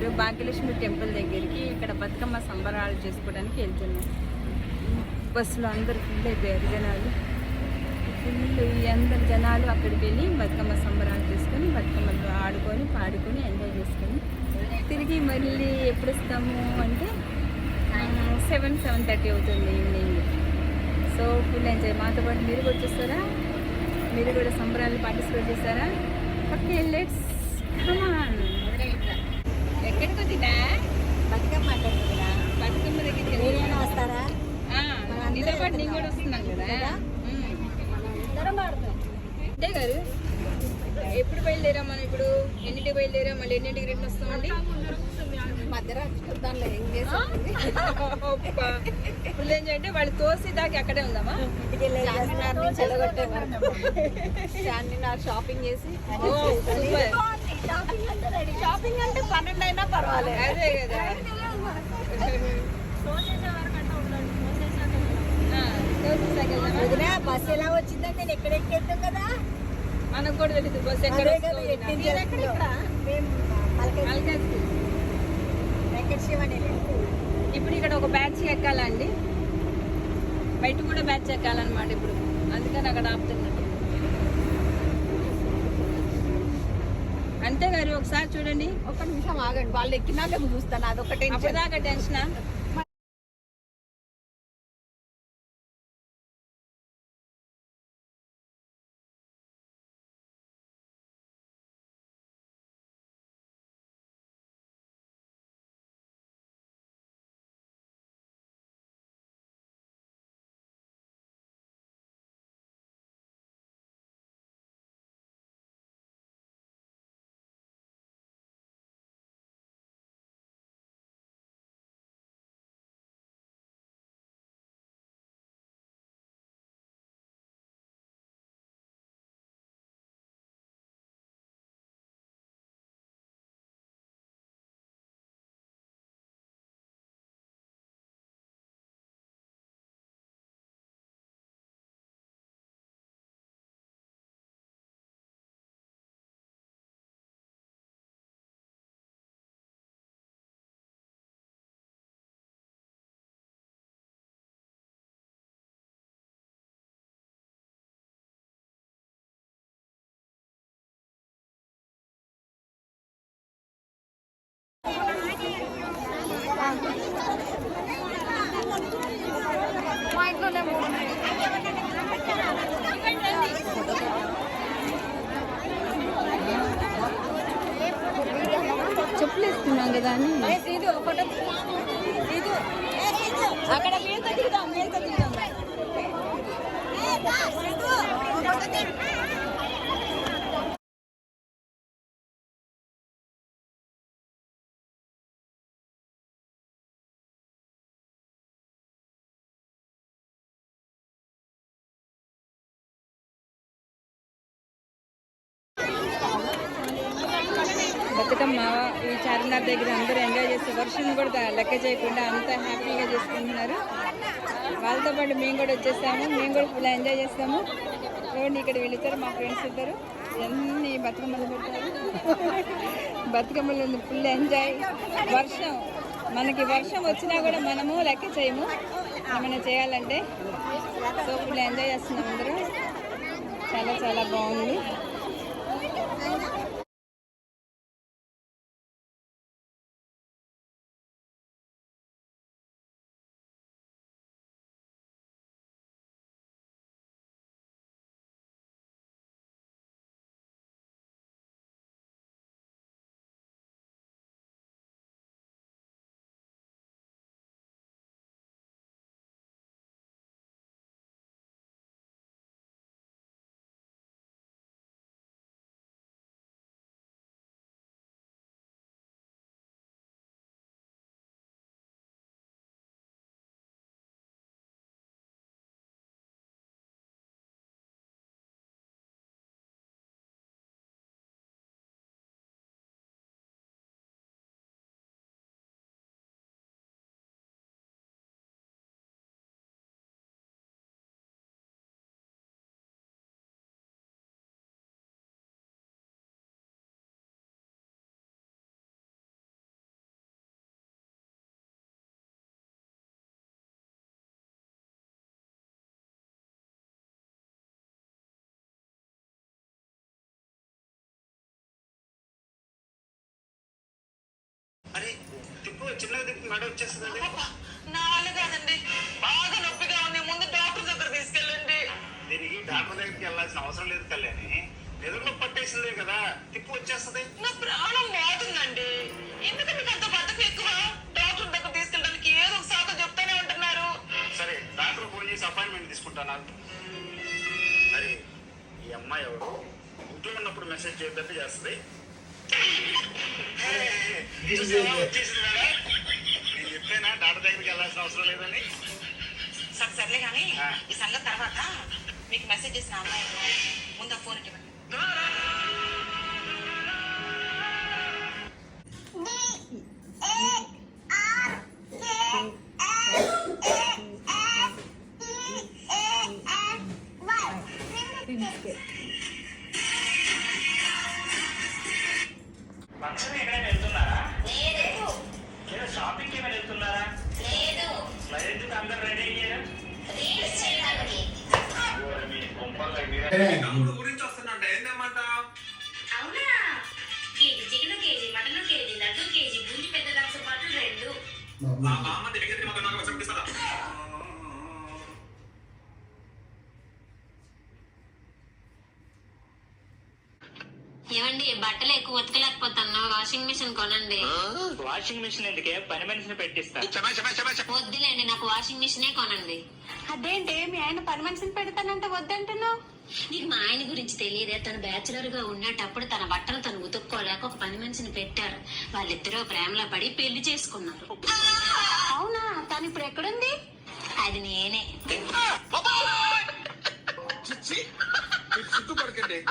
వచ్చారు భాగ్యలక్ష్మి టెంపుల్ దగ్గరికి ఇక్కడ బతుకమ్మ సంబరాలు చేసుకోవడానికి వెళ్తున్నాం బస్సులో అందరు ఫుల్ అయిపోయారు జనాలు. ఫుల్ అందరు జనాలు అక్కడికి వెళ్ళి బతుకమ్మ సంబరాలు చేసుకొని బతుకమ్మతో ఆడుకొని పాడుకొని ఎంజాయ్ చేసుకొని తిరిగి మళ్ళీ ఎప్పుడు వస్తాము అంటే సెవెన్ సెవెన్ థర్టీ అవుతుంది ఈవినింగ్ సో ఫుల్ ఎంజాయ్ మాతో పాటు మీరు కూడా వచ్చేస్తారా మీరు కూడా సంబరాలు పార్టిసిపేట్ చేస్తారా? ఓకే లెట్స్ కమాన్ వచ్చిందా బతుకమ్మ బతుకమ్మ దగ్గరికి మీరైనా వస్తారా? నీతో పాటు నేను కూడా వస్తున్నాం కదా. అంటే గారు ఎప్పుడు బయలుదేరాం మనం ఇప్పుడు? ఎన్నింటికి బయలుదేరాం? మళ్ళీ ఎన్నింటికి రిటర్న్ వస్తామండి ఇప్పుడు ఏం చేయంటే వాళ్ళు తోసి దాకా అక్కడే ఉందామా? చార్మినార్ షాపింగ్ చేసి సూపర్. షాపింగ్ అంటే రెడీ షాపింగ్ అంటే పన్నెండు అయినా పర్వాలేదు అదే కదా. ఆ, తోసేసాక వెళ్దామా? వదినా బస్ ఎలా వచ్చిందని నేను ఎక్కడ ఎక్కేద్దాం కదా? మనకు కూడా తెలియదు బస్ ఎక్కడ ఇప్పుడు ఇక్కడ ఒక బ్యాచ్ ఎక్కాలండి. బయట కూడా బ్యాచ్ ఎక్కాలన్నమాట ఇప్పుడు. అందుకని అక్కడ ఆపుతున్నట్టు అంతే గారు ఒకసారి చూడండి. ఒక్క నిమిషం ఆగండి. వాళ్ళు ఎక్కినాక చూస్తాను. అదొక టెన్షన్. అప్పటిదాకా టెన్షనా? చెప్పులు వేసుకున్నాం కదా అని బతుకమ్మ ఈ చార్మినార్ దగ్గర అందరూ ఎంజాయ్ చేస్తే వర్షం కూడా లెక్క చేయకుండా అంతా హ్యాపీగా చేసుకుంటున్నారు. వాళ్ళతో పాటు మేము కూడా వచ్చేసాము. మేము కూడా ఫుల్ ఎంజాయ్ చేస్తాము. చూడండి ఇక్కడ వెళుతారు మా ఫ్రెండ్స్ ఇద్దరు. ఎన్ని బతుకమ్మలు పెట్టారు బతుకమ్మలు ఫుల్ ఎంజాయ్ వర్షం మనకి వర్షం వచ్చినా కూడా మనము లెక్క చేయము. ఏమైనా చేయాలంటే సో ఫుల్ ఎంజాయ్ చేస్తున్నాం అందరూ. చాలా చాలా బాగుంది. అరే తిప్పు చిన్నగా తిప్పు మెడ వచ్చేస్తుంది నాలు కాదండి. బాగా నొప్పిగా ఉంది. ముందు డాక్టర్ దగ్గర తీసుకెళ్ళండి. దీనికి డాక్టర్ దగ్గరికి వెళ్ళాల్సిన అవసరం లేదు కళ్యాణి ఎదురులో పట్టేసిందే కదా తిప్పు వచ్చేస్తుంది. నా ప్రాణం పోతుందండి ఎందుకు మీకు అంత బద్దకం ఎక్కువ? డాక్టర్ దగ్గర తీసుకెళ్ళడానికి ఏదో ఒక శాఖ చెప్తానే ఉంటున్నారు. సరే డాక్టర్ ఫోన్ చేసి అపాయింట్మెంట్ తీసుకుంటాను? అరే ఈ అమ్మాయి ఎవరు? ఇంట్లో ఉన్నప్పుడు మెసేజ్ చేయొద్దంటే చేస్తుంది? నేను చెప్పానా? డాక్టర్ దగ్గరికి వెళ్ళాల్సిన అవసరం లేదని? సరే సర్లే కానీ. ఈ సంగతి తర్వాత మీకు మెసేజ్ చేసిన అమ్మాయి ముందు ఫోన్ ఇవ్వండి. షాపింగ్ ఏమైనా వెళ్తున్నారా మరి ఎందుకు అందరు రెడీ అయ్యారు? మీ తమ్ముడు గురించి వస్తున్నాడు ఏం తెమ్మంటావు అవునా? KG chicken KG mutton KG laddu KG boondi పెద్ద లక్ష పాటు రెండు. మా బామ్మ దగ్గర మాకు నాకు చెప్పిస్తారా బట్టలు ఎక్కువ ఉతకలేకపోతున్నా వాషింగ్ మిషన్ కొనండి. వాషింగ్ మిషన్ ఎందుకే? పని మనిషిని పెట్టిస్తా. వద్దులేండి నాకు వాషింగ్ మిషనే కొనండి. అదేంటి? మీ ఆయన పని మనిషిని పెడతానంటే వద్దంటున్నావు? నీకు మా ఆయన గురించి తెలియదే. తను బ్యాచులర్గా ఉండేటప్పుడు తన బట్టలు తను ఉతుక్కోలేక ఒక పని మనిషిని పెట్టారు. వాళ్ళిద్దరూ ప్రేమలో పడి పెళ్ళి చేసుకున్నారు. అవునా? తను ఇప్పుడు ఎక్కడుంది? అది నేనే. సిగ్గుపడకండి